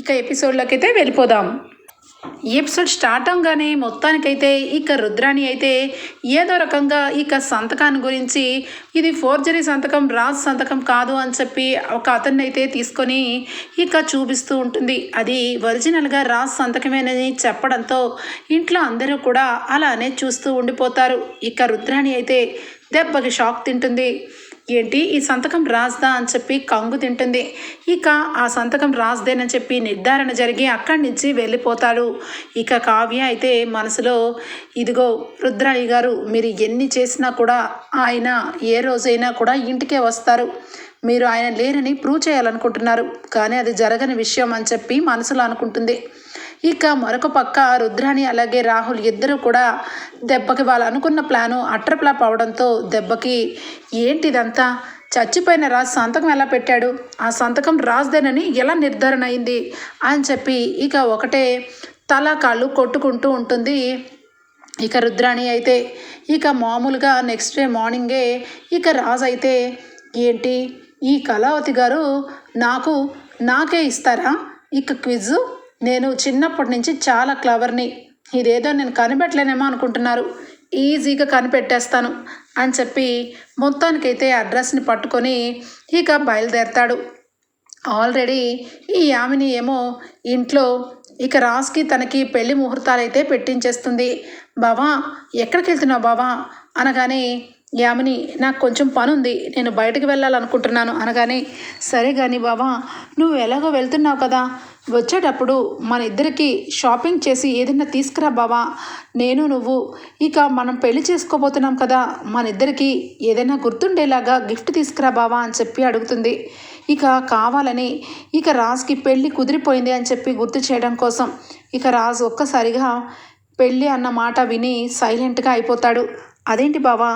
ఇక ఎపిసోడ్లోకి అయితే వెళ్ళిపోదాం. ఈ ఎపిసోడ్ స్టార్ట్ అవగానే మొత్తానికైతే ఇక రుద్రాణి అయితే ఏదో రకంగా ఇక సంతకాన్ని గురించి ఇది ఫోర్జరీ సంతకం రాజ్ సంతకం కాదు అని చెప్పి ఒక అతన్ని అయితే తీసుకొని ఇక చూపిస్తూ ఉంటుంది. అది ఒరిజినల్గా రాజ్ సంతకమేనని చెప్పడంతో ఇంట్లో అందరూ కూడా అలానే చూస్తూ ఉండిపోతారు. ఇక రుద్రాణి అయితే దెబ్బకి షాక్ తింటుంది. ఏంటి ఈ సంతకం రాజ్దా అని చెప్పి కంగు తింటుంది. ఇక ఆ సంతకం రాజ్దేనని చెప్పి నిర్ధారణ జరిగి అక్కడి నుంచి వెళ్ళిపోతాడు. ఇక కావ్య అయితే మనసులో ఇదిగో రుద్రాయి గారు మీరు ఎన్ని చేసినా కూడా ఆయన ఏ రోజైనా కూడా ఇంటికే వస్తారు. మీరు ఆయన లేరని ప్రూవ్ చేయాలనుకుంటున్నారు. కానీ అది జరగని విషయం అని చెప్పి మనసులో అనుకుంటుంది. ఇక మరొక పక్క రుద్రాణి అలాగే రాహుల్ ఇద్దరు కూడా దెబ్బకి వాళ్ళు అనుకున్న ప్లాను అట్రప్లాప్ అవడంతో దెబ్బకి ఏంటిదంతా? చచ్చిపోయిన రాజ్ సంతకం ఎలా పెట్టాడు? ఆ సంతకం రాజ్దేనని ఎలా నిర్ధారణ అయింది? అని చెప్పి ఇక ఒకటే తల కాళ్ళు కొట్టుకుంటూ ఉంటుంది ఇక రుద్రాణి అయితే. ఇక మామూలుగా నెక్స్ట్ డే మార్నింగే ఇక రాజు అయితే ఏంటి? ఈ కళావతి గారు నాకు నాకే ఇస్తారా? ఇక క్విజ్ నేను చిన్నప్పటి నుంచి చాలా క్లవర్ని ఇదేదో నేను కనిపెట్టలేనేమో అనుకుంటున్నారు. ఈజీగా కనిపెట్టేస్తాను అని చెప్పి మొత్తానికైతే అడ్రస్ని పట్టుకొని ఇక బయలుదేరతాడు. ఆల్రెడీ ఈ యామిని ఏమో ఇంట్లో ఇక రాజ్కి తనకి పెళ్ళి ముహూర్తాలైతే పెట్టించేస్తుంది. బావా ఎక్కడికి వెళ్తున్నావు బావా? అనగానే యామిని నాకు కొంచెం పని ఉంది నేను బయటకు వెళ్ళాలనుకుంటున్నాను అనగానే సరే కానీ బావా నువ్వు ఎలాగో వెళ్తున్నావు కదా. వచ్చేటప్పుడు మన ఇద్దరికి షాపింగ్ చేసి ఏదైనా తీసుకురా బావా. నేను నువ్వు ఇక మనం పెళ్ళి చేసుకోబోతున్నాం కదా. మన ఇద్దరికి ఏదైనా గుర్తుండేలాగా గిఫ్ట్ తీసుకురా బావా అని చెప్పి అడుగుతుంది. ఇక కావాలని ఇక రాజ్కి పెళ్ళి కుదిరిపోయింది అని చెప్పి గుర్తు చేయడం కోసం ఇక రాజు ఒక్కసారిగా పెళ్ళి అన్న మాట విని సైలెంట్గా అయిపోతాడు. అదేంటి బావా?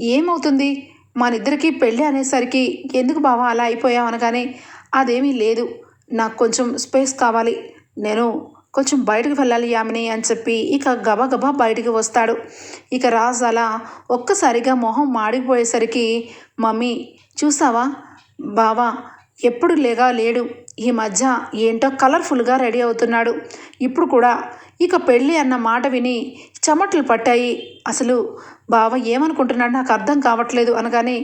ఏమవుతుంది? మన ఇద్దరికి పెళ్ళి అనేసరికి ఎందుకు బావా అలా అయిపోయావు అనగానే అదేమీ లేదు. నాకు కొంచెం స్పేస్ కావాలి. నేను కొంచెం బయటకు వెళ్ళాలి యామిని అని చెప్పి ఇక గబగబా బయటికి వస్తాడు. ఇక రాజు అలా ఒక్కసారిగా మొహం మాడిపోయేసరికి మమ్మీ చూసావా? బావా ఎప్పుడు లేగా లేడు. ఈ మధ్య ఏంటో కలర్ఫుల్గా రెడీ అవుతున్నాడు. ఇప్పుడు కూడా ఇక పెళ్ళి అన్న మాట విని చెమటలు పట్టాయి. అసలు బావ ఏమనుకుంటున్నాడు నాకు అర్థం కావట్లేదు అనగానే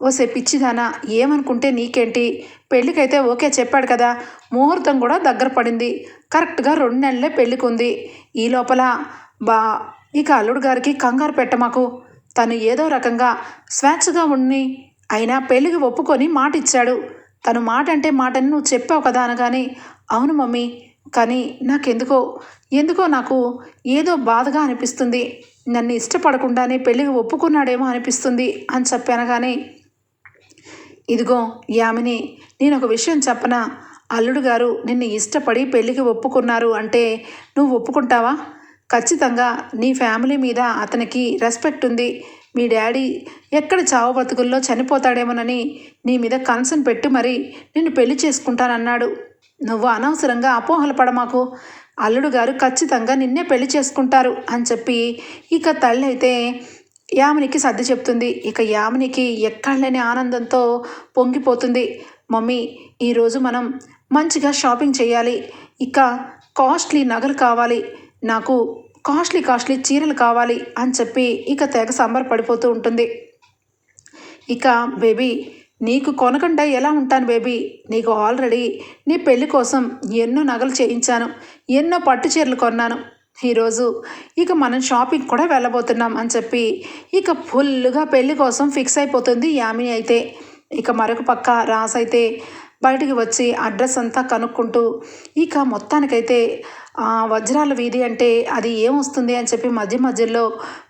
ఓసే పిచ్చిదానా ఏమనుకుంటే నీకేంటి? పెళ్ళికైతే ఓకే చెప్పాడు కదా. ముహూర్తం కూడా దగ్గర పడింది. కరెక్ట్గా రెండు నెలలే పెళ్ళికి ఉంది ఈ లోపల బా ఇక అల్లుడు గారికి కంగారు పెట్టమాకు తను ఏదో రకంగా స్వేచ్ఛగా ఉండి అయినా పెళ్ళికి ఒప్పుకొని మాట ఇచ్చాడు తను మాట అంటే మాటని నువ్వు చెప్పావు కదా అనగానే అవును మమ్మీ కానీ నాకెందుకో ఎందుకో నాకు ఏదో బాధగా అనిపిస్తుంది. నన్ను ఇష్టపడకుండానే పెళ్ళికి ఒప్పుకున్నాడేమో అనిపిస్తుంది అని చెప్పానగానే ఇదిగో యామిని నేను ఒక విషయం చెప్పనా? అల్లుడు గారు నిన్ను ఇష్టపడి పెళ్ళికి ఒప్పుకున్నారు అంటే నువ్వు ఒప్పుకుంటావా? ఖచ్చితంగా నీ ఫ్యామిలీ మీద అతనికి రెస్పెక్ట్ ఉంది. మీ డాడీ ఎక్కడ చావు బతుకుల్లో చనిపోతాడేమోనని నీ మీద కన్సర్న్ పెట్టి మరి నిన్ను పెళ్ళి చేసుకుంటానన్నాడు. నువ్వు అనవసరంగా అపోహలు పడమాకు. అల్లుడు గారు ఖచ్చితంగా నిన్నే పెళ్ళి చేసుకుంటారు అని చెప్పి ఇక తల్లి అయితే యామినికి సర్ది చెప్తుంది. ఇక యామినికి ఎక్కడలేని ఆనందంతో పొంగిపోతుంది. మమ్మీ ఈరోజు మనం మంచిగా షాపింగ్ చేయాలి. ఇక కాస్ట్లీ నగలు కావాలి. నాకు కాస్ట్లీ కాస్ట్లీ చీరలు కావాలి అని చెప్పి ఇక తెగ సంబరపడిపోతూ ఉంటుంది. ఇక బేబీ నీకు కొనకుండా ఎలా ఉంటాను బేబీ? నీకు ఆల్రెడీ నీ పెళ్ళి కోసం ఎన్నో నగలు చేయించాను ఎన్నో పట్టు చీరలు కొన్నాను. ఈరోజు ఇక మనం షాపింగ్ కూడా వెళ్ళబోతున్నాం అని చెప్పి ఇక ఫుల్గా పెళ్ళి కోసం ఫిక్స్ అయిపోతుంది యామిని అయితే. ఇక మరొక పక్క రాస్ అయితే బయటికి వచ్చి అడ్రస్ అంతా కనుక్కుంటూ ఇక మొత్తానికైతే వజ్రాల వీధి అంటే అది ఏమొస్తుంది అని చెప్పి మధ్య మధ్యలో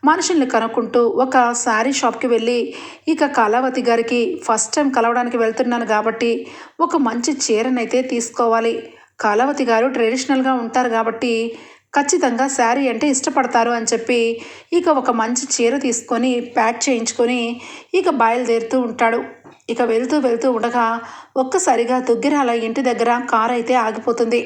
మనుషుల్ని కనుక్కుంటూ ఒక శారీ షాప్కి వెళ్ళి ఇక కళావతి గారికి ఫస్ట్ టైం కలవడానికి వెళ్తున్నాను కాబట్టి ఒక మంచి చీరనైతే తీసుకోవాలి. కళావతి గారు ట్రెడిషనల్గా ఉంటారు కాబట్టి ఖచ్చితంగా శారీ అంటే ఇష్టపడతారు అని చెప్పి ఇక ఒక మంచి చీర తీసుకొని ప్యాక్ చేయించుకొని ఇక బయలుదేరుతూ ఉంటాడు. ఇక వెళ్తూ వెళ్తూ ఉండగా ఒక్కసారిగా దుగ్గిరాల ఇంటి దగ్గర కారు అయితే ఆగిపోతుంది.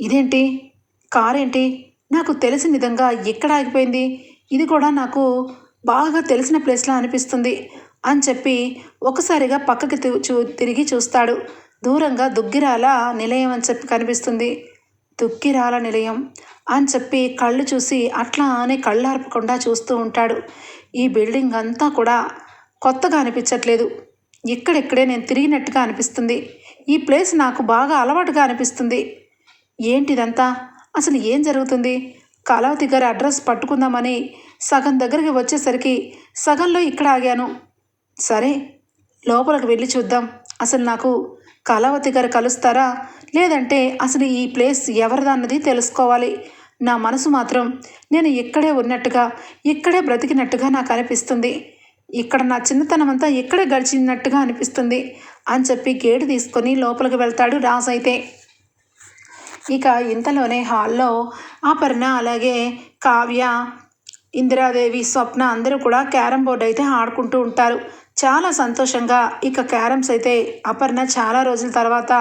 ఇదేంటి? కారేంటి? నాకు తెలిసిన విధంగా ఎక్కడ ఆగిపోయింది? ఇది కూడా నాకు బాగా తెలిసిన ప్లేస్లా అనిపిస్తుంది అని చెప్పి ఒకసారిగా పక్కకి తి- చూ తిరిగి చూస్తాడు. దూరంగా దుగ్గిరాల నిలయం అని చెప్పి కనిపిస్తుంది. దుగ్గిరాల నిలయం అని చెప్పి కళ్ళు చూసి అట్లా అని కళ్ళార్పకుండా చూస్తూ ఉంటాడు. ఈ బిల్డింగ్ అంతా కూడా కొత్తగా అనిపించట్లేదు. ఇక్కడెక్కడే నేను తిరిగినట్టుగా అనిపిస్తుంది. ఈ ప్లేస్ నాకు బాగా అలవాటుగా అనిపిస్తుంది. ఏంటిదంతా? అసలు ఏం జరుగుతుంది? కళావతి గారి అడ్రస్ పట్టుకుందామని సగం దగ్గరికి వచ్చేసరికి సగంలో ఇక్కడ ఆగాను. సరే లోపలికి వెళ్ళి చూద్దాం. అసలు నాకు కళావతి గారు కలుస్తారా? లేదంటే అసలు ఈ ప్లేస్ ఎవరిదన్నది తెలుసుకోవాలి? నా మనసు మాత్రం నేను ఇక్కడే ఉన్నట్టుగా ఇక్కడే బ్రతికినట్టుగా నాకు అనిపిస్తుంది. ఇక్కడ నా చిన్నతనం అంతా ఇక్కడే గడిచినట్టుగా అనిపిస్తుంది అని చెప్పి గేటు తీసుకొని లోపలికి వెళ్తాడు రాజు అయితే. ఇక ఇంతలోనే హాల్లో అపర్ణ అలాగే కావ్య ఇందిరాదేవి స్వప్న అందరూ కూడా క్యారమ్ బోర్డ్ అయితే ఆడుకుంటూ ఉంటారు. చాలా సంతోషంగా ఇక క్యారమ్స్ అయితే అపర్ణ చాలా రోజుల తర్వాత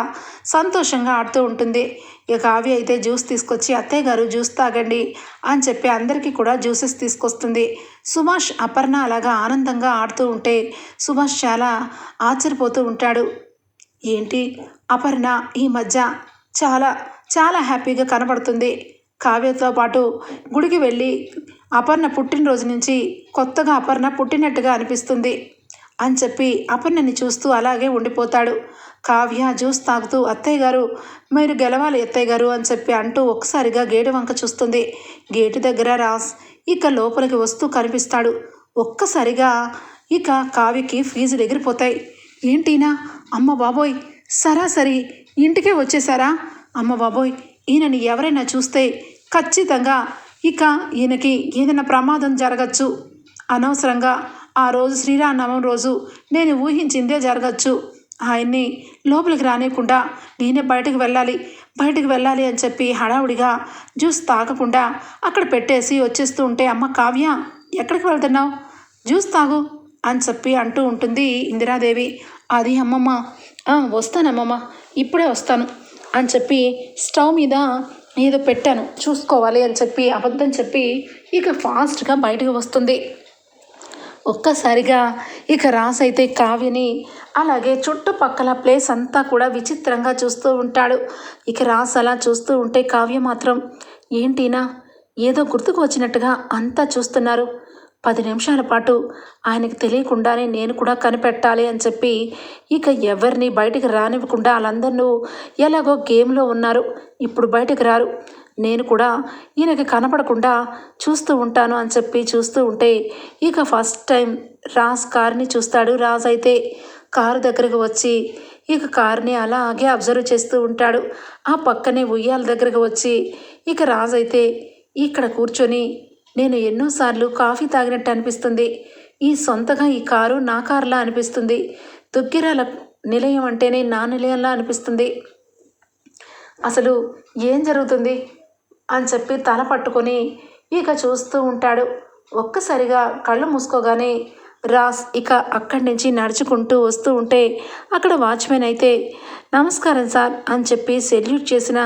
సంతోషంగా ఆడుతూ ఉంటుంది. ఇక కావ్య అయితే జ్యూస్ తీసుకొచ్చి అత్తయ్య గారు జ్యూస్ తాగండి అని చెప్పి అందరికీ కూడా జ్యూసెస్ తీసుకొస్తుంది. సుభాష్ అపర్ణ అలాగా ఆనందంగా ఆడుతూ ఉంటే సుభాష్ చాలా ఆశ్చర్యపోతూ ఉంటాడు. ఏంటి అపర్ణ ఈ మధ్య చాలా చాలా హ్యాపీగా కనబడుతుంది. కావ్యతో పాటు గుడికి వెళ్ళి అపర్ణ పుట్టినరోజు నుంచి కొత్తగా అపర్ణ పుట్టినట్టుగా అనిపిస్తుంది. అని చెప్పి అపర్ణని చూస్తూ అలాగే ఉండిపోతాడు. కావ్య జ్యూస్ తాగుతూ అత్తయ్య గారు మీరు గెలవాలి అత్తయ్య గారు అని చెప్పి అంటూ ఒక్కసారిగా గేటు వంక చూస్తుంది. గేటు దగ్గర రాస్ ఇక లోపలికి వస్తూ కనిపిస్తాడు. ఒక్కసారిగా ఇక కావ్యకి ఫీజులు ఎగిరిపోతాయి. ఏంటినా అమ్మ బాబోయ్! సరాసరి! ఇంటికే వచ్చేసారా అమ్మ బాబోయ్ ఈయనని ఎవరైనా చూస్తే ఖచ్చితంగా ఇక ఈయనకి ఏదైనా ప్రమాదం జరగచ్చు. అనవసరంగా ఆ రోజు శ్రీరామనవం రోజు నేను ఊహించిందే జరగచ్చు. ఆయన్ని లోపలికి రానియకుండా నేనే బయటకు వెళ్ళాలి బయటకు వెళ్ళాలి అని చెప్పి హడావుడిగా జ్యూస్ తాగకుండా అక్కడ పెట్టేసి వచ్చేస్తూ ఉంటే అమ్మ కావ్య ఎక్కడికి వెళ్తున్నావు? జ్యూస్ తాగు అని చెప్పి అంటూ ఉంటుంది ఇందిరాదేవి. అది అమ్మమ్మ. వస్తానమ్మమ్మ. ఇప్పుడే వస్తాను. అని చెప్పి స్టవ్ మీద ఏదో పెట్టాను. చూసుకోవాలి అని చెప్పి అబద్ధం చెప్పి ఇక ఫాస్ట్గా బయటకు వస్తుంది. ఒక్కసారిగా ఇక రాస్ అయితే కావ్యని అలాగే చుట్టుపక్కల ప్లేస్ అంతా కూడా విచిత్రంగా చూస్తూ ఉంటాడు. ఇక రాస్ అలా చూస్తూ ఉంటే కావ్య మాత్రం ఏంటినా ఏదో గుర్తుకు వచ్చినట్టుగా అంతా చూస్తున్నారు. పది నిమిషాల పాటు ఆయనకు తెలియకుండానే నేను కూడా కనిపెట్టాలి అని చెప్పి ఇక ఎవరిని బయటికి రానివ్వకుండా వాళ్ళందరూ ఎలాగో గేమ్లో ఉన్నారు. ఇప్పుడు బయటకు రారు. నేను కూడా ఈయనకి కనపడకుండా చూస్తూ ఉంటాను అని చెప్పి చూస్తూ ఉంటే ఇక ఫస్ట్ టైం రాజ్ కార్ని చూస్తాడు. రాజ్ అయితే కారు దగ్గరకు వచ్చి ఇక కార్ని అలాగే అబ్జర్వ్ చేస్తూ ఉంటాడు. ఆ పక్కనే ఉయ్యాల దగ్గరకు వచ్చి ఇక రాజ్ అయితే ఇక్కడ కూర్చొని నేను ఎన్నోసార్లు కాఫీ తాగినట్టు అనిపిస్తుంది. ఈ సొంతగా ఈ కారు నా కారులా అనిపిస్తుంది. దుగ్గిరాల నిలయం అంటేనే నా నిలయంలా అనిపిస్తుంది. అసలు ఏం జరుగుతుంది? అని చెప్పి తల పట్టుకొని ఇక చూస్తూ ఉంటాడు. ఒక్కసారిగా కళ్ళు మూసుకోగానే రాస్ ఇక అక్కడి నుంచి నడుచుకుంటూ వస్తూ ఉంటే అక్కడ వాచ్మెన్ అయితే నమస్కారం సార్ అని చెప్పి సెల్యూట్ చేసిన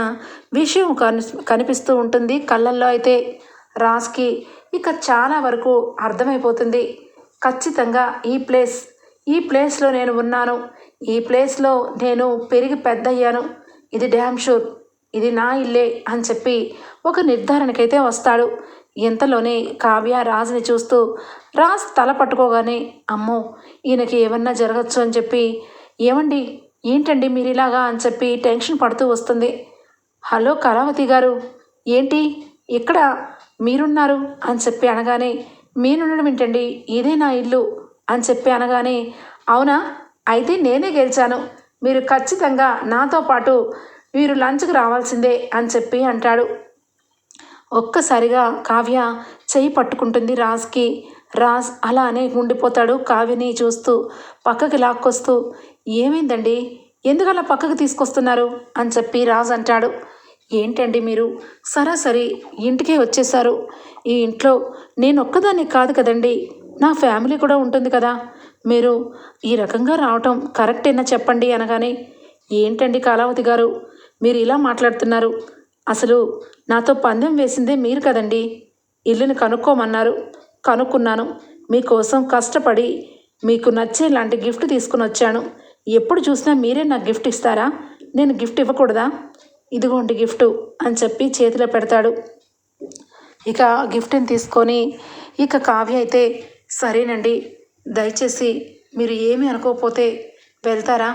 విషయం కని కనిపిస్తూ ఉంటుంది కళ్ళల్లో అయితే. రాస్కి ఇక చాలా వరకు అర్థమైపోతుంది. ఖచ్చితంగా ఈ ప్లేస్ ఈ ప్లేస్లో నేను ఉన్నాను. ఈ ప్లేస్లో నేను పెరిగి పెద్దయ్యాను. ఇది డ్యామ్ షూర్ ఇది నా ఇల్లే అని చెప్పి ఒక నిర్ధారణకైతే వస్తాడు. ఇంతలోనే కావ్య రాజుని చూస్తూ రాజ్ తల పట్టుకోగానే అమ్మో ఈయనకి ఏమన్నా జరగచ్చు అని చెప్పి ఏమండి ఏంటండి మీరు ఇలాగా అని చెప్పి టెన్షన్ పడుతూ వస్తుంది. హలో కళావతి గారు ఏంటి ఇక్కడ మీరున్నారు అని చెప్పి అనగానే మీరుండడం ఏంటండి? ఇదే నా ఇల్లు అని చెప్పి అనగానే అవునా? అయితే నేనే గెలిచాను. మీరు ఖచ్చితంగా నాతో పాటు మీరు లంచ్కి రావాల్సిందే అని చెప్పి అంటాడు. ఒక్కసారిగా కావ్య చేయి పట్టుకుంటుంది రాజ్కి. రాజ్ అలానే ఉండిపోతాడు కావ్యని చూస్తూ పక్కకి లాక్కొస్తూ ఏమైందండి? ఎందుకలా పక్కకి తీసుకొస్తున్నారు? అని చెప్పి రాజ్ అంటాడు. ఏంటండి మీరు? సరాసరి ఇంటికే వచ్చేసారు ఈ ఇంట్లో నేను ఒక్కదాన్ని కాదు కదండి. నా ఫ్యామిలీ కూడా ఉంటుంది కదా. మీరు ఈ రకంగా రావటం కరెక్టేనా చెప్పండి అనగానే ఏంటండి కాలావతి గారు? మీరు ఇలా మాట్లాడుతున్నారు. అసలు నాతో పందెం వేసిందే మీరు కదండి. ఇల్లుని కనుక్కోమన్నారు. కనుక్కున్నాను. మీకోసం కష్టపడి మీకు నచ్చేలాంటి గిఫ్ట్ తీసుకుని వచ్చాను ఎప్పుడు చూసినా మీరే నాకు గిఫ్ట్ ఇస్తారా? నేను గిఫ్ట్ ఇవ్వకూడదా? ఇదిగోండి గిఫ్ట్ అని చెప్పి చేతిలో పెడతాడు. ఇక గిఫ్ట్ని తీసుకొని ఇక కావ్య అయితే సరేనండి దయచేసి మీరు ఏమి అనుకోకపోతే వెళ్తారా?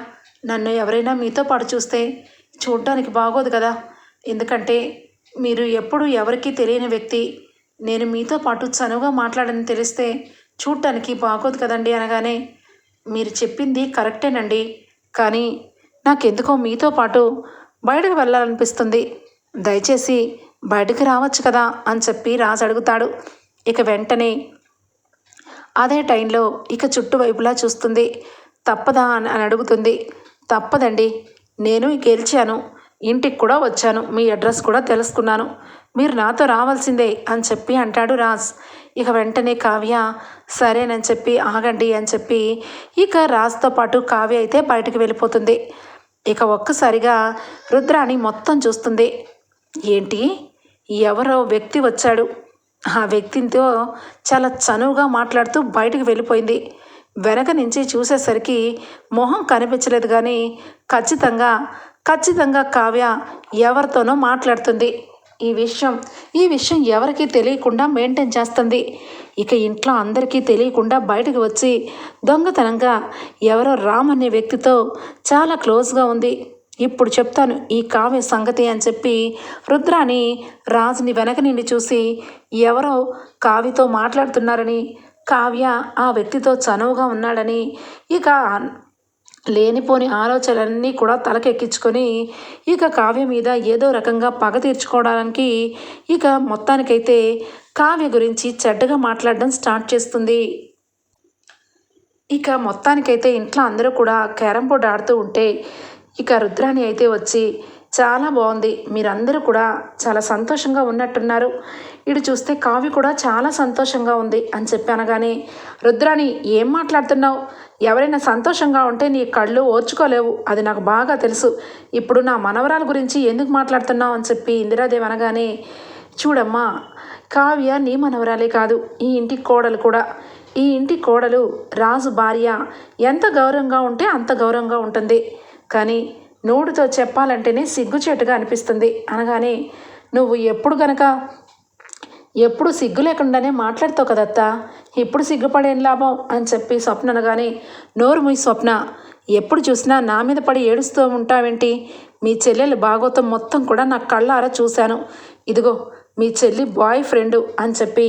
నన్ను ఎవరైనా మీతో పాటు చూస్తే చూడడానికి బాగోదు కదా. ఎందుకంటే మీరు ఎప్పుడు ఎవరికీ తెలియని వ్యక్తి. నేను మీతో పాటు చనువుగా మాట్లాడని తెలిస్తే చూడటానికి బాగోదు కదండి అనగానే మీరు చెప్పింది కరెక్టేనండి. కానీ నాకెందుకో మీతో పాటు బయటకు వెళ్ళాలనిపిస్తుంది. దయచేసి బయటికి రావచ్చు కదా అని చెప్పి రాజు అడుగుతాడు. ఇక వెంటనే అదే టైంలో ఇక చుట్టువైపులా చూస్తుంది. తప్పదా అని అని అడుగుతుంది. తప్పదండి నేను గెలిచాను. ఇంటికి కూడా వచ్చాను. మీ అడ్రస్ కూడా తెలుసుకున్నాను. మీరు నాతో రావాల్సిందే అని చెప్పి అంటాడు రాజ్. ఇక వెంటనే కావ్య సరేనని చెప్పి ఆగండి అని చెప్పి ఇక రాజ్తో పాటు కావ్య అయితే బయటకు వెళ్ళిపోతుంది. ఇక ఒక్కసారిగా రుద్రాణి మొత్తం చూస్తుంది. ఏంటి? ఎవరో వ్యక్తి వచ్చాడు. ఆ వ్యక్తితో చాలా చనువుగా మాట్లాడుతూ బయటకు వెళ్ళిపోయింది. వెనక నుంచి చూసేసరికి మొహం కనిపించలేదు కానీ ఖచ్చితంగా ఖచ్చితంగా కావ్య ఎవరితోనో మాట్లాడుతుంది. ఈ విషయం ఈ విషయం ఎవరికీ తెలియకుండా మెయింటైన్ చేస్తుంది. ఇక ఇంట్లో అందరికీ తెలియకుండా బయటకు వచ్చి దొంగతనంగా ఎవరో రామ్ అనే వ్యక్తితో చాలా క్లోజ్గా ఉంది. ఇప్పుడు చెప్తాను ఈ కావ్య సంగతి అని చెప్పి రుద్రాని రాజుని వెనక నిండి చూసి ఎవరో కావ్యతో మాట్లాడుతున్నారని కావ్య ఆ వ్యక్తితో చనువుగా ఉన్నాడని ఇక లేనిపోని ఆలోచనలన్నీ కూడా తలకెక్కించుకొని ఇక కావ్య మీద ఏదో రకంగా పగ తీర్చుకోవడానికి ఇక మొత్తానికైతే కావ్య గురించి చెడ్డగా మాట్లాడడం స్టార్ట్ చేస్తుంది. ఇక మొత్తానికైతే ఇంట్లో అందరూ కూడా క్యారం బోర్డ్ ఆడుతూ ఉంటే ఇక రుద్రాణి అయితే వచ్చి చాలా బాగుంది. మీరందరూ కూడా చాలా సంతోషంగా ఉన్నట్టున్నారు. ఇటు చూస్తే కావ్య కూడా చాలా సంతోషంగా ఉంది అని చెప్పి అనగానే రుద్రాణి ఏం మాట్లాడుతున్నావు? ఎవరైనా సంతోషంగా ఉంటే నీ కళ్ళు ఓర్చుకోలేవు. అది నాకు బాగా తెలుసు. ఇప్పుడు నా మనవరాల గురించి ఎందుకు మాట్లాడుతున్నావు? అని చెప్పి ఇందిరాదేవి అనగానే చూడమ్మా కావ్య నీ మనవరాలే కాదు. ఈ ఇంటి కోడలు కూడా. ఈ ఇంటి కోడలు రాజు భార్య. ఎంత గౌరవంగా ఉంటే అంత గౌరవంగా ఉంటుంది. కానీ నోటితో చెప్పాలంటేనే సిగ్గుచేటుగా అనిపిస్తుంది. అనగానే నువ్వు ఎప్పుడు గనక ఎప్పుడు సిగ్గు లేకుండానే మాట్లాడుతావు కదత్తా? ఇప్పుడు సిగ్గుపడేం లాభం? అని చెప్పి స్వప్న అనగానే నోరు మీ స్వప్న ఎప్పుడు చూసినా నా మీద పడి ఏడుస్తూ ఉంటావేంటి? మీ చెల్లెలు బాగోతం మొత్తం కూడా నా కళ్ళారా చూశాను. ఇదిగో మీ చెల్లి బాయ్ ఫ్రెండు అని చెప్పి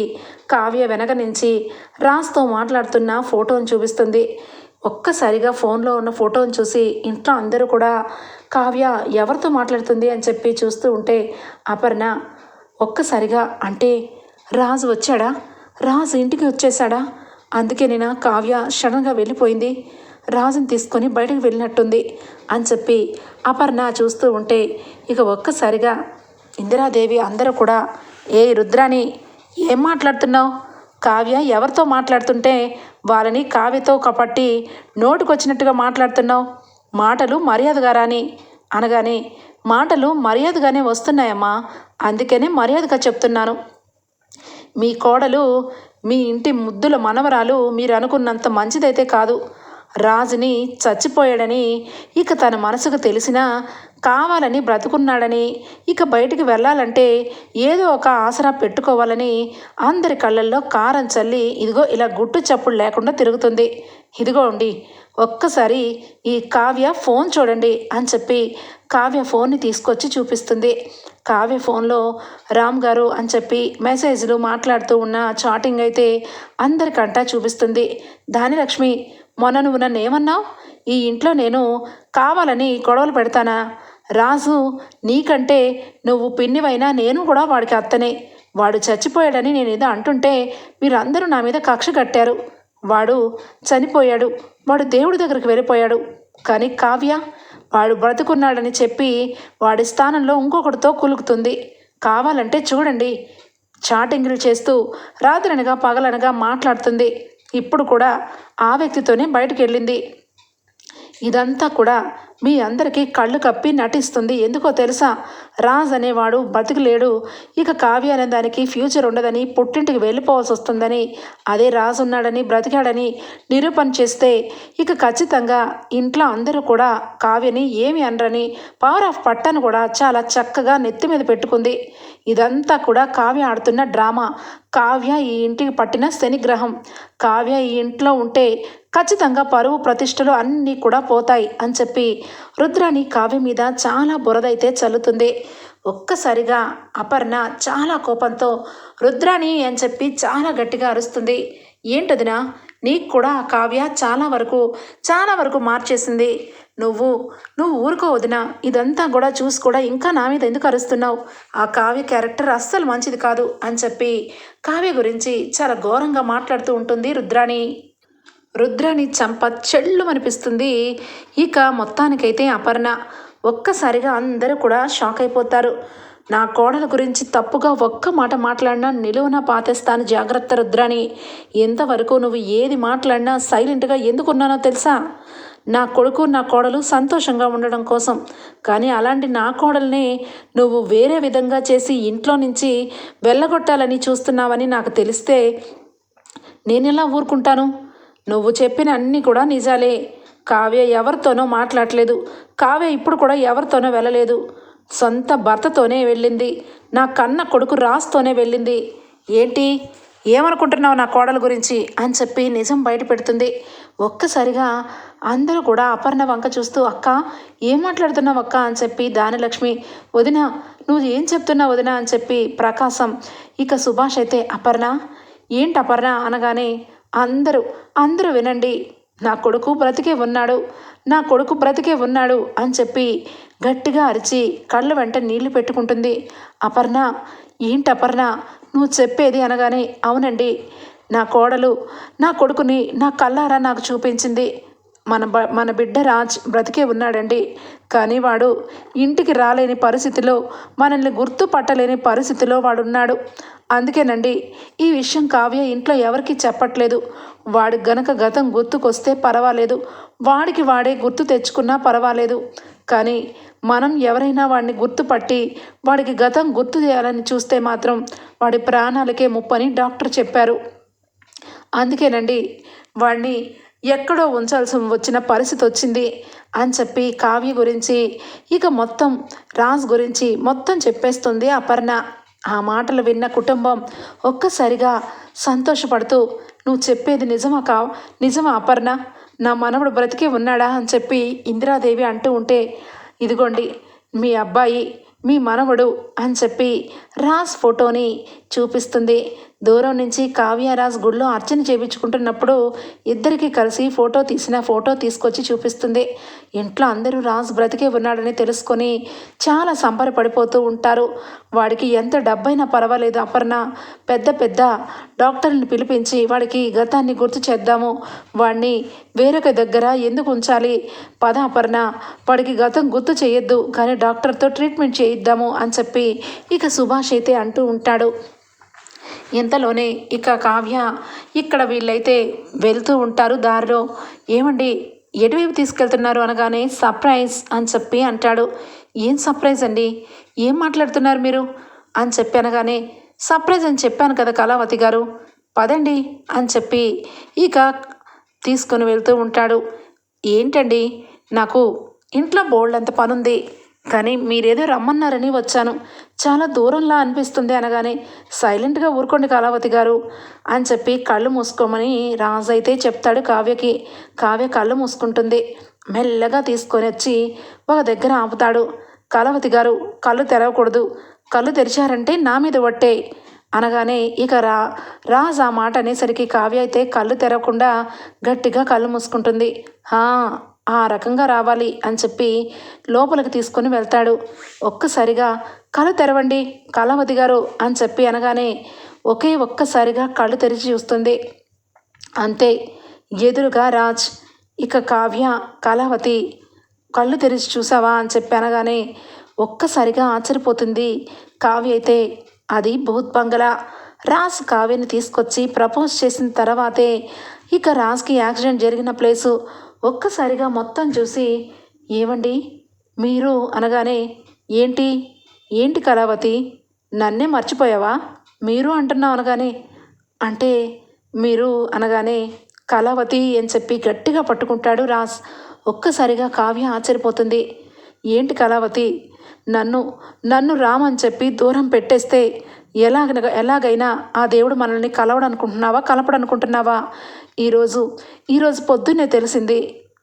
కావ్య వెనక నుంచి రాస్తో మాట్లాడుతున్న ఫోటోని చూపిస్తుంది. ఒక్కసారిగా ఫోన్లో ఉన్న ఫోటోని చూసి ఇంట్లో అందరూ కూడా కావ్య ఎవరితో మాట్లాడుతుంది? అని చెప్పి చూస్తూ ఉంటే అపర్ణ ఒక్కసారిగా అంటే రాజు వచ్చాడా? రాజు ఇంటికి వచ్చేసాడా అందుకే నేను కావ్య సడన్గా వెళ్ళిపోయింది. రాజుని తీసుకొని బయటకు వెళ్ళినట్టుంది అని చెప్పి అపర్ణ చూస్తూ ఉంటే ఇక ఒక్కసారిగా ఇందిరాదేవి అందరూ కూడా ఏ రుద్రాని ఏం మాట్లాడుతున్నావు? కావ్య ఎవరితో మాట్లాడుతుంటే వాళ్ళని కావ్యతో కపట్టి నోటుకొచ్చినట్టుగా మాట్లాడుతున్నావు. మాటలు మర్యాదగా రాని. అనగానే మాటలు మర్యాదగానే వస్తున్నాయమ్మా. అందుకనే మర్యాదగా చెప్తున్నాను. మీ కోడలు మీ ఇంటి ముద్దుల మనవరాలు మీరు అనుకున్నంత మంచిదైతే కాదు. రాజుని చచ్చిపోయాడని ఇక తన మనసుకు తెలిసినా కావాలని బ్రతుకున్నాడని ఇక బయటికి వెళ్ళాలంటే ఏదో ఒక ఆసరా పెట్టుకోవాలని అందరి కళ్ళల్లో కారం చల్లి ఇదిగో ఇలా గుట్టు చప్పుడు లేకుండా తిరుగుతుంది. ఇదిగోండి ఒక్కసారి ఈ కావ్య ఫోన్ చూడండి అని చెప్పి కావ్య ఫోన్ని తీసుకొచ్చి చూపిస్తుంది. కావ్య ఫోన్లో రామ్ గారు అని చెప్పి మెసేజ్లు మాట్లాడుతూ ఉన్న చాటింగ్ అయితే అందరికంటా చూపిస్తుంది. దానిలక్ష్మి మొన్న నువ్వు నన్ను ఏమన్నావు ఈ ఇంట్లో నేను కావాలని గొడవలు పెడతానా? రాజు నీకంటే నువ్వు పిన్నివైనా నేను కూడా వాడికి అత్తనే. వాడు చచ్చిపోయాడని నేను ఏదో అంటుంటే మీరందరూ నా మీద కక్ష కట్టారు. వాడు చనిపోయాడు. వాడు దేవుడి దగ్గరికి వెళ్ళిపోయాడు. కానీ కావ్య వాడు బ్రతుకున్నాడని చెప్పి వాడి స్థానంలో ఇంకొకటితో కులుకుతుంది. కావాలంటే చూడండి. చాటింగ్లు చేస్తూ రాత్రనగా పగలనగా మాట్లాడుతుంది. ఇప్పుడు కూడా ఆ వ్యక్తితోనే బయటకు వెళ్ళింది ఇదంతా కూడా మీ అందరికీ కళ్ళు కప్పి నటిస్తుంది. ఎందుకో తెలుసా? రాజ్ అనేవాడు బతికలేడు. ఇక కావ్య అనే దానికి ఫ్యూచర్ ఉండదని పుట్టింటికి వెళ్ళిపోవాల్సి వస్తుందని అదే రాజు ఉన్నాడని బ్రతికాడని నిరూపణ చేస్తే ఇక ఖచ్చితంగా ఇంట్లో అందరూ కూడా కావ్యని ఏమి అనరని పవర్ ఆఫ్ పట్టను కూడా చాలా చక్కగా నెత్తి మీద పెట్టుకుంది. ఇదంతా కూడా కావ్య ఆడుతున్న డ్రామా. కావ్య ఈ ఇంటికి పట్టిన శనిగ్రహం. కావ్య ఈ ఇంట్లో ఉంటే ఖచ్చితంగా పరువు ప్రతిష్టలు అన్నీ కూడా పోతాయి అని చెప్పి రుద్రాని కావ్య మీద చాలా బురదైతే చల్లుతుంది. ఒక్కసారిగా అపర్ణ చాలా కోపంతో రుద్రాణి అని చెప్పి చాలా గట్టిగా అరుస్తుంది. ఏంటదినా? నీకు కూడా ఆ కావ్య చాలా వరకు చాలా వరకు మార్చేసింది. నువ్వు నువ్వు ఊరుకో వదినా. ఇదంతా కూడా చూసి కూడా ఇంకా నా మీద ఎందుకు అరుస్తున్నావు? ఆ కావ్య క్యారెక్టర్ అస్సలు మంచిది కాదు అని చెప్పి కావ్య గురించి చాలా ఘోరంగా మాట్లాడుతూ ఉంటుంది రుద్రాణి. రుద్రాణి చంప చెళ్ళు అనిపిస్తుంది ఇక మొత్తానికైతే అపర్ణ ఒక్కసారిగా అందరూ కూడా షాక్ అయిపోతారు. నా కోడల గురించి తప్పుగా ఒక్క మాట మాట్లాడినా నిలువున పాతేస్తాను జాగ్రత్త రుద్రాని ఎంతవరకు నువ్వు ఏది మాట్లాడినా సైలెంట్గా ఎందుకున్నానో తెలుసా? నా కొడుకు నా కోడలు సంతోషంగా ఉండడం కోసం. కానీ అలాంటి నా కోడల్ని నువ్వు వేరే విధంగా చేసి ఇంట్లో నుంచి వెళ్ళగొట్టాలని చూస్తున్నావని నాకు తెలిస్తే నేను ఎలా ఊరుకుంటాను? నువ్వు చెప్పిన అన్నీ కూడా నిజాలే. కావ్య ఎవరితోనో మాట్లాడలేదు. కావ్య ఇప్పుడు కూడా ఎవరితోనో వెళ్ళలేదు. సొంత భర్తతోనే వెళ్ళింది. నా కన్న కొడుకు రాస్తోనే వెళ్ళింది. ఏంటి? ఏమనుకుంటున్నావు నా కోడల గురించి? అని చెప్పి నిజం బయట పెడుతుంది. ఒక్కసారిగా అందరూ కూడా అపర్ణ వంక చూస్తూ అక్క ఏం మాట్లాడుతున్నావు అక్క? అని చెప్పి దానిలక్ష్మి వదిన నువ్వు ఏం చెప్తున్నావు వదిన? అని చెప్పి ప్రకాశం ఇక సుభాష్ అయితే అపర్ణ. ఏంటి అపర్ణ? అనగానే అందరూ అందరూ వినండి. నా కొడుకు బ్రతికే ఉన్నాడు నా కొడుకు బ్రతికే ఉన్నాడు అని చెప్పి గట్టిగా అరిచి కళ్ళ వెంట నీళ్ళు పెట్టుకుంటుంది. అపర్ణ ఏంటి అపర్ణ? నువ్వు చెప్పేది అనగానే అవునండి నా కోడలు నా కొడుకుని నా కళ్ళారా నాకు చూపించింది. మన బ మన బిడ్డ రాజ్ బ్రతికే ఉన్నాడండి. కానీ వాడు ఇంటికి రాలేని పరిస్థితిలో మనల్ని గుర్తుపట్టలేని పరిస్థితిలో వాడున్నాడు. అందుకేనండి ఈ విషయం కావ్య ఇంట్లో ఎవరికి చెప్పట్లేదు. వాడి గనక గతం గుర్తుకొస్తే పర్వాలేదు. వాడికి వాడే గుర్తు తెచ్చుకున్నా పర్వాలేదు. కానీ మనం ఎవరైనా వాడిని గుర్తుపట్టి వాడికి గతం గుర్తు చేయాలని చూస్తే మాత్రం వాడి ప్రాణాలకే ముప్పని డాక్టర్ చెప్పారు. అందుకేనండి వాడిని ఎక్కడో ఉంచాల్సి వచ్చిన పరిస్థితి వచ్చింది అని చెప్పి కావ్య గురించి ఇక మొత్తం రాజ్ గురించి మొత్తం చెప్పేస్తుంది అపర్ణ. ఆ మాటలు విన్న కుటుంబం ఒక్కసారిగా సంతోషపడుతూ నువ్వు చెప్పేది నిజమా కా నిజమా అపర్ణ? నా మనవడు బ్రతికే ఉన్నాడా? అని చెప్పి ఇందిరాదేవి అంటూ ఉంటే ఇదిగోండి మీ అబ్బాయి మీ మనవడు అని చెప్పి రాజ్ ఫోటోని చూపిస్తుంది. దూరం నుంచి కావ్యరాజ్ గుళ్ళో అర్చన చేయించుకుంటున్నప్పుడు ఇద్దరికి కలిసి ఫోటో తీసిన ఫోటో తీసుకొచ్చి చూపిస్తుంది. ఇంట్లో అందరూ రాజ్ బ్రతికే ఉన్నాడని తెలుసుకొని చాలా సంబరపడిపోతూ ఉంటారు. వాడికి ఎంత డబ్బైనా పర్వాలేదు అపర్ణ. పెద్ద పెద్ద డాక్టర్ని పిలిపించి వాడికి గతాన్ని గుర్తు చేద్దాము. వాడిని వేరొక దగ్గర ఎందుకు ఉంచాలి? పద అపర్ణ. వాడికి గతం గుర్తు చేయొద్దు కానీ డాక్టర్తో ట్రీట్మెంట్ చేయిద్దాము అని చెప్పి ఇక సుభాష్ అయితే అంటూ ఉంటాడు. ఇంతలోనే ఇక కావ్య ఇక్కడ వీళ్ళైతే వెళ్తూ ఉంటారు దారిలో. ఏమండి ఎటువైపు తీసుకెళ్తున్నారు అనగానే సర్ప్రైజ్ అని చెప్పి అంటాడు. ఏం సర్ప్రైజ్ అండి? ఏం మాట్లాడుతున్నారు మీరు? అని చెప్పి అనగానే సర్ప్రైజ్ అని చెప్పాను కదా కళావతి గారు. పదండి అని చెప్పి ఇక తీసుకొని వెళ్తూ ఉంటాడు. ఏంటండి? నాకు ఇంట్లో బోల్డ్ అంత పనుంది. కానీ మీరేదో రమ్మన్నారని వచ్చాను. చాలా దూరంలా అనిపిస్తుంది అనగానే సైలెంట్గా ఊరుకోండి కళావతి గారు అని చెప్పి కళ్ళు మూసుకోమని రాజు అయితే చెప్తాడు కావ్యకి. కావ్య కళ్ళు మూసుకుంటుంది. మెల్లగా తీసుకొని వచ్చి ఒక దగ్గర ఆపుతాడు. కళావతి గారు కళ్ళు తెరవకూడదు. కళ్ళు తెరిచారంటే నా మీద ఒట్టే అనగానే ఇక రా రాజ్ ఆ మాట అనేసరికి కావ్య అయితే కళ్ళు తెరవకుండా గట్టిగా కళ్ళు మూసుకుంటుంది. "హా, ఆ రకంగా రావాలి అని చెప్పి లోపలికి తీసుకొని వెళ్తాడు. ఒక్కసారిగా కళ్ళు తెరవండి కళావతి గారు అని చెప్పి అనగానే ఒకే ఒక్కసారిగా కళ్ళు తెరిచి చూస్తుంది. అంతే. ఎదురుగా రాజ్ ఇక కావ్య కళావతి కళ్ళు తెరిచి చూసావా అని చెప్పి అనగానే ఒక్కసారిగా ఆశ్చర్యపోతుంది. కావ్య అయితే అది భూత్ బంగళా రాజ్ కావ్యని తీసుకొచ్చి ప్రపోజ్ చేసిన తర్వాతే ఇక రాజ్కి యాక్సిడెంట్ జరిగిన ప్లేసు ఒక్కసారిగా మొత్తం చూసి ఏమండి మీరు అనగానే ఏంటి? ఏంటి కళావతి? నన్నే మర్చిపోయావా? మీరు అంటున్నావు అనగానే అంటే మీరు అనగానే కళావతి అని చెప్పి గట్టిగా పట్టుకుంటాడు రాజ్. ఒక్కసారిగా కావ్య ఆశ్చర్యపోతుంది. ఏంటి కళావతి? నన్ను నన్ను రామని చెప్పి దూరం పెట్టేస్తే ఎలాగ ఎలాగైనా ఆ దేవుడు మనల్ని కలవడనుకుంటున్నావా కలపడనుకుంటున్నావా? ఈరోజు ఈరోజు పొద్దున్నే తెలిసింది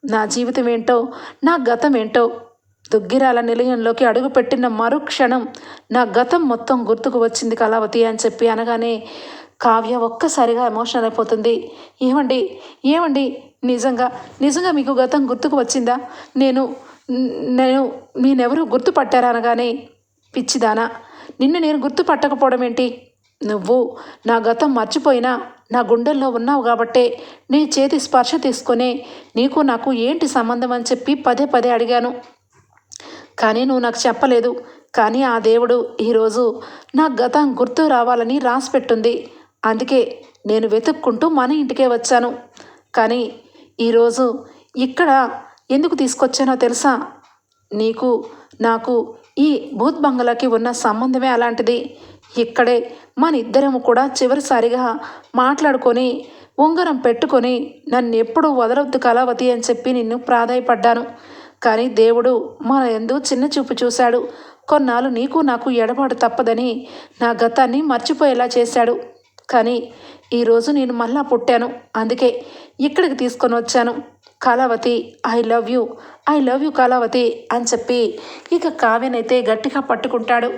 నా జీవితం ఏంటో నా గతం ఏంటో దుగ్గిరాల నిలయంలోకి అడుగుపెట్టిన మరుక్షణం నా గతం మొత్తం గుర్తుకు వచ్చింది కళావతి అని చెప్పి అనగానే కావ్య ఒక్కసారిగా ఎమోషనల్ అయిపోతుంది. ఏమండి ఏమండి నిజంగా నిజంగా మీకు గతం గుర్తుకు వచ్చిందా? నేను నేను నేనెవరు గుర్తుపట్టారా అనగానే పిచ్చిదానా నిన్ను నేను గుర్తుపట్టకపోవడం ఏంటి నువ్వు నా గతం మర్చిపోయినా నా గుండెల్లో ఉన్నావు కాబట్టే నీ చేతి స్పర్శ తీసుకొని నీకు నాకు ఏంటి సంబంధం అని చెప్పి పదే పదే అడిగాను. కానీ నువ్వు నాకు చెప్పలేదు. కానీ ఆ దేవుడు ఈరోజు నా గతం గుర్తు రావాలని రాసిపెట్టుంది అందుకే నేను వెతుక్కుంటూ మన ఇంటికే వచ్చాను. కానీ ఈరోజు ఇక్కడ ఎందుకు తీసుకొచ్చానో తెలుసా? నీకు నాకు ఈ భూత్ బంగ్లాకి ఉన్న సంబంధమే అలాంటిది. ఇక్కడే మన ఇద్దరము కూడా చివరిసారిగా మాట్లాడుకొని ఉంగరం పెట్టుకొని నన్ను ఎప్పుడు వదలొద్దు కళావతి అని చెప్పి నిన్ను ప్రాధాయపడ్డాను. కానీ దేవుడు మన ఎందు చిన్న చూపు చూశాడు. కొన్నాళ్ళు నీకు నాకు ఎడబాటు తప్పదని నా గతాన్ని మర్చిపోయేలా చేశాడు. కానీ ఈరోజు నేను మళ్ళా పుట్టాను. అందుకే ఇక్కడికి తీసుకొని వచ్చాను. Kalavathi I love you I love you Kalavathi అని చెప్పి ఇక కావ్యనైతే గట్టిగా పట్టుకుంటాడు.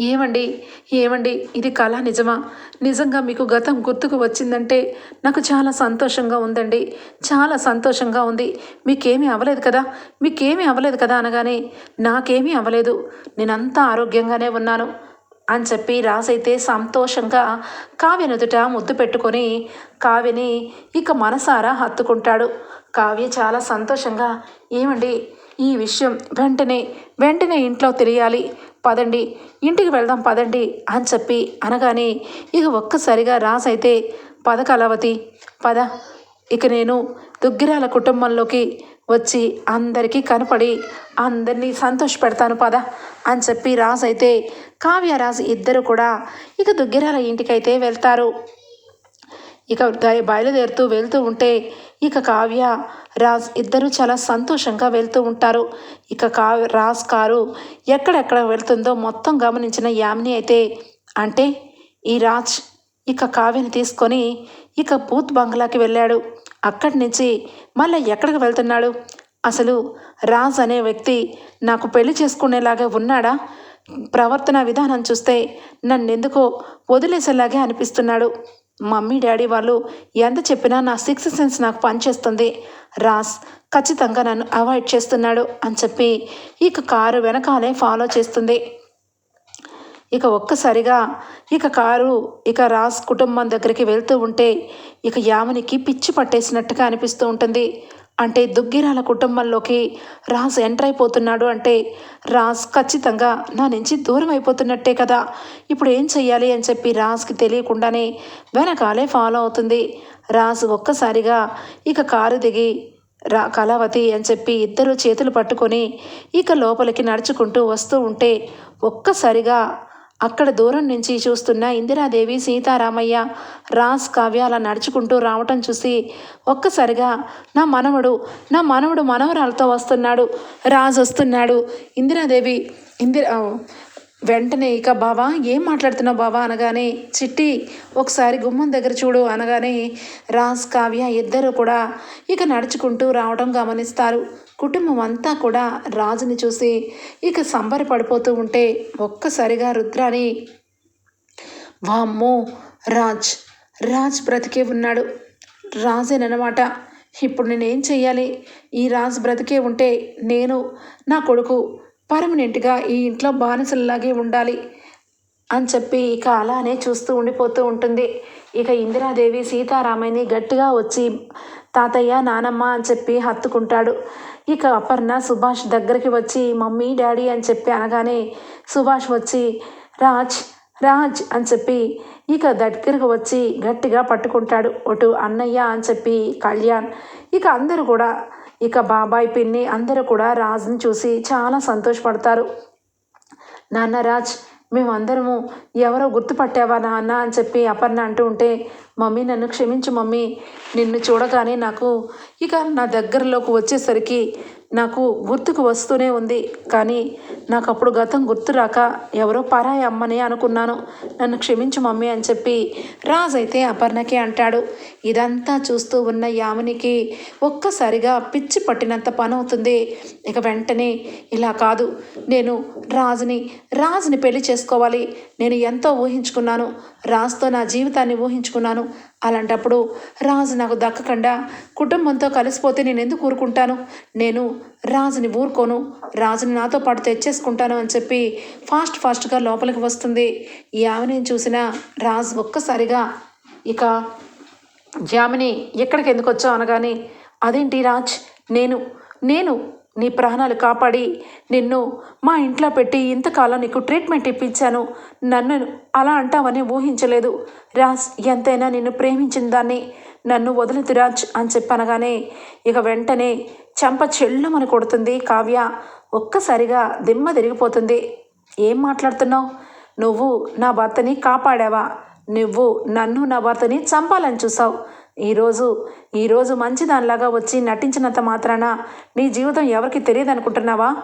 ఏమండి? ఏమండి? ఇది కళ నిజమా? నిజంగా మీకు గతం గుర్తుకు వచ్చిందంటే నాకు చాలా సంతోషంగా ఉందండి. చాలా సంతోషంగా ఉంది. మీకేమీ అవ్వలేదు కదా? మీకేమీ అవ్వలేదు కదా అనగానే నాకేమీ అవ్వలేదు. నేనంతా ఆరోగ్యంగానే ఉన్నాను అని చెప్పి రాసైతే సంతోషంగా కావ్యనుదుట ముద్దు పెట్టుకొని కావ్యని ఇక మనసారా హత్తుకుంటాడు. కావ్య చాలా సంతోషంగా ఏమండి? ఈ విషయం వెంటనే వెంటనే ఇంట్లో తెలియాలి. పదండి ఇంటికి వెళ్దాం పదండి అని చెప్పి అనగానే ఇక ఒక్కసారిగా రాసైతే పద కలవతి పద. ఇక నేను దుగ్గిరాల కుటుంబంలోకి వచ్చి అందరికీ కనపడి అందరినీ సంతోషపెడతాను పద అని చెప్పి రాజు అయితే కావ్యరాజు ఇద్దరు కూడా ఇక దుగ్గిరాల ఇంటికైతే వెళ్తారు. ఇక బయలుదేరుతూ వెళ్తూ ఉంటే ఇక కావ్య రాజ్ ఇద్దరు చాలా సంతోషంగా వెళ్తూ ఉంటారు. ఇక కావ్య రాజ్ కారు ఎక్కడెక్కడ వెళ్తుందో మొత్తం గమనించిన యామిని అయితే అంటే ఈ రాజ్ ఇక కావ్యని తీసుకొని ఇక బూత్ బంగ్లాకి వెళ్ళాడు. అక్కడి నుంచి మళ్ళీ ఎక్కడికి వెళ్తున్నాడు? అసలు రాజ్ అనే వ్యక్తి నాకు పెళ్ళి చేసుకునేలాగా ఉన్నాడా? ప్రవర్తన విధానం చూస్తే నన్నెందుకో వదిలేసేలాగే అనిపిస్తున్నాడు. మమ్మీ డాడీ వాళ్ళు ఎంత చెప్పినా నా సిక్స్ సెన్స్ నాకు పనిచేస్తుంది. రాస్ ఖచ్చితంగా నన్ను అవాయిడ్ చేస్తున్నాడు అని చెప్పి ఇక కారు వెనకాలే ఫాలో చేస్తుంది. ఇక ఒక్కసారిగా ఇక కారు ఇక రాస్ కుటుంబం దగ్గరికి వెళ్తూ ఉంటే ఇక యామనికి పిచ్చి పట్టేసినట్టుగా అనిపిస్తూ ఉంటుంది. అంటే దుగ్గిరాల కుటుంబంలోకి రాజ్ ఎంటర్ అయిపోతున్నాడు అంటే రాజ్ ఖచ్చితంగా నా నుంచి దూరం అయిపోతున్నట్టే కదా. ఇప్పుడు ఏం చెయ్యాలి అని చెప్పి రాజ్కి తెలియకుండానే వెనకాలే ఫాలో అవుతుంది. రాజ్ ఒక్కసారిగా ఇక కారు దిగి రా కళావతి అని చెప్పి ఇద్దరు చేతులు పట్టుకొని ఇక లోపలికి నడుచుకుంటూ వస్తూ ఉంటే ఒక్కసారిగా అక్కడ దూరం నుంచి చూస్తున్న ఇందిరాదేవి సీతారామయ్య రాస్ కావ్య అలా నడుచుకుంటూ రావటం చూసి ఒక్కసారిగా నా మనవడు నా మనవడు మనవరాలతో వస్తున్నాడు రాజు వస్తున్నాడు. ఇందిరాదేవి ఇందిరా వెంటనే ఇక బావా ఏం మాట్లాడుతున్నావు బావా అనగానే చిట్టి ఒకసారి గుమ్మం దగ్గర చూడు అనగానే రాజ్ కావ్య ఇద్దరు కూడా ఇక నడుచుకుంటూ రావడం గమనిస్తారు. కుటుంబం అంతా కూడా రాజుని చూసి ఇక సంబరపడిపోతూ ఉంటే ఒక్కసారిగా రుద్రాని వామ్మో రాజ్ రాజ్ బ్రతికే ఉన్నాడు. రాజేనమాట ఇప్పుడు నేనేం చెయ్యాలి? ఈ రాజు బ్రతికే ఉంటే నేను నా కొడుకు పర్మనెంట్గా ఈ ఇంట్లో బానిసల్లాగే ఉండాలి అని చెప్పి ఇక అలానే చూస్తూ ఉండిపోతూ ఉంటుంది. ఇక ఇందిరాదేవి సీతారామయ్యని గట్టిగా వచ్చి తాతయ్య నానమ్మ అని చెప్పి హత్తుకుంటాడు. ఇక అపర్ణ సుభాష్ దగ్గరికి వచ్చి మమ్మీ డాడీ అని చెప్పి అనగానే సుభాష్ వచ్చి రాజ్ రాజ్ అని చెప్పి ఇక దగ్గరకు వచ్చి గట్టిగా పట్టుకుంటాడు. అటు అన్నయ్య అని చెప్పి కళ్యాణ్. ఇక అందరూ కూడా ఇక బాబాయ్ పిన్ని అందరూ కూడా రాజుని చూసి చాలా సంతోషపడతారు. నాన్న రాజ్ మేమందరము ఎవరో గుర్తుపట్టావా నాన్న? అని చెప్పి అపర్ణ అంటూ ఉంటే మమ్మీ నన్ను క్షమించు మమ్మీ. నిన్ను చూడగానే నాకు ఇక నా దగ్గరలోకి వచ్చేసరికి నాకు గుర్తుకు వస్తూనే ఉంది. కానీ నాకు అప్పుడు గతం గుర్తు రాక ఎవరో పరాయి అమ్మని అనుకున్నాను. నన్ను క్షమించు మమ్మీ అని చెప్పి రాజ్ అయితే అపర్ణకి అంటాడు. ఇదంతా చూస్తూ ఉన్న యామినికి ఒక్కసారిగా పిచ్చి పట్టినంత పని అవుతుంది ఇక వెంటనే ఇలా కాదు. నేను రాజుని రాజుని పెళ్ళి చేసుకోవాలి. నేను ఎంతో ఊహించుకున్నాను. రాజుతో నా జీవితాన్ని ఊహించుకున్నాను. అలాంటప్పుడు రాజు నాకు దక్కకుండా కుటుంబంతో కలిసిపోతే నేను ఎందుకు ఊరుకుంటాను? నేను రాజుని ఊరుకోను. రాజుని నాతో పాటు తెచ్చేసుకుంటాను అని చెప్పి ఫాస్ట్ ఫాస్ట్గా లోపలికి వస్తుంది. ఈ ఆమెని చూసిన రాజు ఒక్కసారిగా ఇక జామిని ఎక్కడికి ఎందుకు వచ్చావు? అనగానే అదేంటి రాజ్? నేను నేను నీ ప్రాణాలు కాపాడి నిన్ను మా ఇంట్లో పెట్టి ఇంతకాలం నీకు ట్రీట్మెంట్ ఇప్పించాను. నన్ను అలా అంటావని ఊహించలేదు. రాజ్ ఎంతైనా నిన్ను ప్రేమించిన దాన్ని నన్ను వదిలిదు రాజ్ అని చెప్పనగానే ఇక వెంటనే చెంప చెల్లుమని కొడుతుంది కావ్య. ఒక్కసారిగా దిమ్మ తిరిగిపోతుంది. ఏం మాట్లాడుతున్నావు? నువ్వు నా భర్తని కాపాడావా? నువ్వు నన్ను నా భర్తని చంపాలని చూసావు. ఈరోజు ఈరోజు మంచిదానిలాగా వచ్చి నటించినంత మాత్రాన నీ జీవితం ఎవరికి తెలియదు అనుకుంటున్నావా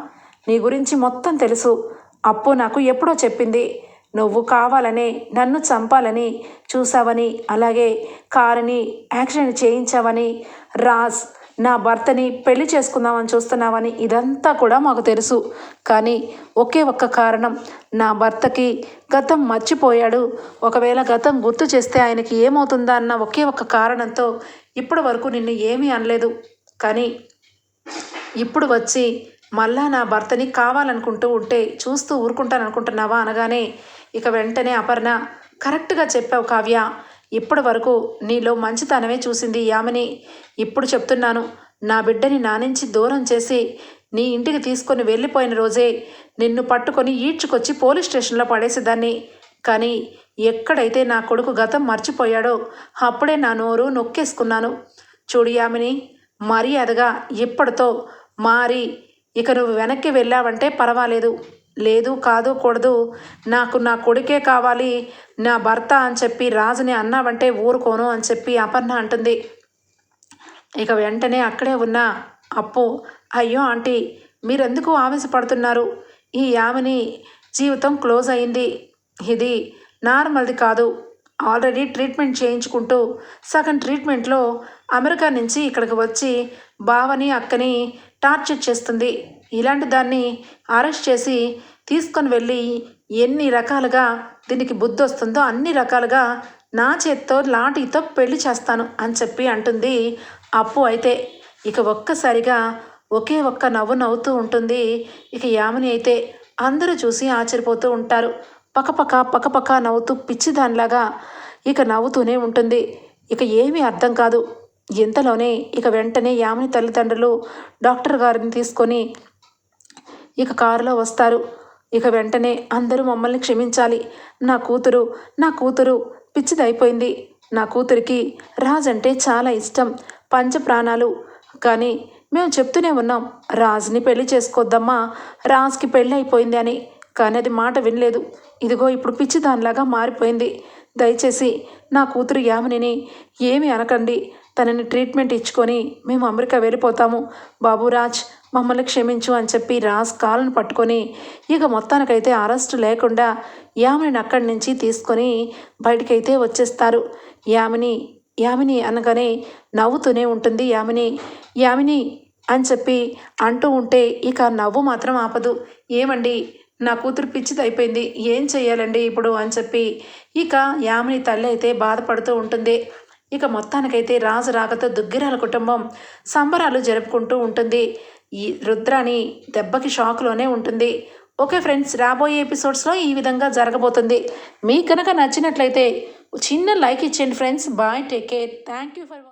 నీ గురించి మొత్తం తెలుసు. అప్పు నాకు ఎప్పుడో చెప్పింది. నువ్వు కావాలనే నన్ను చంపాలని చూసావని అలాగే కారుని యాక్సిడెంట్ చేయించావని రాజ్ నా భర్తని పెళ్ళి చేసుకుందామని చూస్తున్నావని ఇదంతా కూడా మాకు తెలుసు. కానీ ఒకే ఒక్క కారణం. నా భర్తకి గతం మర్చిపోయాడు. ఒకవేళ గతం గుర్తు చేస్తే ఆయనకి ఏమవుతుందా అన్న ఒకే ఒక్క కారణంతో ఇప్పటి వరకు నిన్ను ఏమీ అనలేదు. కానీ ఇప్పుడు వచ్చి మళ్ళా నా భర్తని కావాలనుకుంటూ ఉంటే చూస్తూ ఊరుకుంటాను అనుకుంటున్నావా అనగానే ఇక వెంటనే అపర్ణ కరెక్ట్గా చెప్పావు కావ్య. ఇప్పటి వరకు నీలో మంచితనమే చూసింది యామిని ఇప్పుడు చెప్తున్నాను నా బిడ్డని నా నుంచి దూరం చేసి నీ ఇంటికి తీసుకొని వెళ్ళిపోయిన రోజే నిన్ను పట్టుకొని ఈడ్చుకొచ్చి పోలీస్ స్టేషన్లో పడేసేదాన్ని. కానీ ఎక్కడైతే నా కొడుకు గతం మర్చిపోయాడో అప్పుడే నా నోరు నొక్కేసుకున్నాను. చూడు యామిని మర్యాదగా ఇప్పటితో మారి ఇక నువ్వు వెనక్కి వెళ్ళావంటే పర్వాలేదు. లేదు కాదు కూడదు. నాకు నా కొడుకే కావాలి నా భర్త అని చెప్పి రాజుని అన్నావంటే ఊరుకోను అని చెప్పి అపర్ణ అంటుంది. ఇక వెంటనే అక్కడే ఉన్న అప్పు అయ్యో ఆంటీ మీరెందుకు ఆవేశపడుతున్నారు? ఈ యామిని జీవితం క్లోజ్ అయింది. ఇది నార్మల్ది కాదు. ఆల్రెడీ ట్రీట్మెంట్ చేయించుకుంటూ సగం ట్రీట్మెంట్లో అమెరికా నుంచి ఇక్కడికి వచ్చి బావని అక్కని టార్చర్ చేస్తుంది. ఇలాంటి దాన్ని అరెస్ట్ చేసి తీసుకొని వెళ్ళి ఎన్ని రకాలుగా దీనికి బుద్ధి వస్తుందో అన్ని రకాలుగా నా చేత్తో లాఠీతో పెళ్ళి చేస్తాను అని చెప్పి అంటుంది. అప్పు అయితే ఇక ఒక్కసారిగా ఒకే ఒక్క నవ్వు నవ్వుతూ ఉంటుంది. ఇక యామిని అయితే అందరూ చూసి ఆశ్చర్యపోతూ ఉంటారు. పక్కపక్క పక్కపక్క నవ్వుతూ పిచ్చిదానిలాగా ఇక నవ్వుతూనే ఉంటుంది. ఇక ఏమీ అర్థం కాదు. ఇంతలోనే ఇక వెంటనే యామిని తల్లిదండ్రులు డాక్టర్ గారిని తీసుకొని ఇక కారులో వస్తారు. ఇక వెంటనే అందరూ మమ్మల్ని క్షమించాలి. నా కూతురు నా కూతురు పిచ్చిదైపోయింది. నా కూతురికి రాజ్ అంటే చాలా ఇష్టం. పంచ ప్రాణాలు కానీ మేము చెప్తూనే ఉన్నాం రాజ్ని పెళ్ళి చేసుకోద్దమ్మా రాజ్కి పెళ్ళి అయిపోయింది అని. కానీ అది మాట వినలేదు. ఇదిగో ఇప్పుడు పిచ్చి దానిలాగా మారిపోయింది. దయచేసి నా కూతురు యామినిని ఏమి అనకండి. తనని ట్రీట్మెంట్ ఇచ్చుకొని మేము అమెరికా వెళ్ళిపోతాము. బాబురాజ్ మమ్మల్ని క్షమించు అని చెప్పి రాజ్ కాళ్ళను పట్టుకొని ఇక మొత్తానికైతే అరెస్ట్ లేకుండా యామిని అక్కడి నుంచి తీసుకొని బయటికైతే వచ్చేస్తారు. యామిని యామిని అనగానే నవ్వుతూనే ఉంటుంది యామిని. యామిని అని చెప్పి అంటూ ఉంటే ఇక నవ్వు మాత్రం ఆపదు. ఏమండి? నా కూతురు పిచ్చిది అయిపోయింది. ఏం చెయ్యాలండి ఇప్పుడు? అని చెప్పి ఇక యామిని తల్లి అయితే బాధపడుతూ ఉంటుంది. ఇక మొత్తానికైతే రాజు రాకతో దుగ్గిరాల కుటుంబం సంబరాలు జరుపుకుంటూ ఉంటుంది. ఈ రుద్రాని దెబ్బకి షాక్లోనే ఉంటుంది. ఓకే ఫ్రెండ్స్ రాబోయే ఎపిసోడ్స్లో ఈ విధంగా జరగబోతుంది. మీకు కనుక నచ్చినట్లయితే చిన్న లైక్ ఇచ్చేయండి friends. Bye take care. Thank you for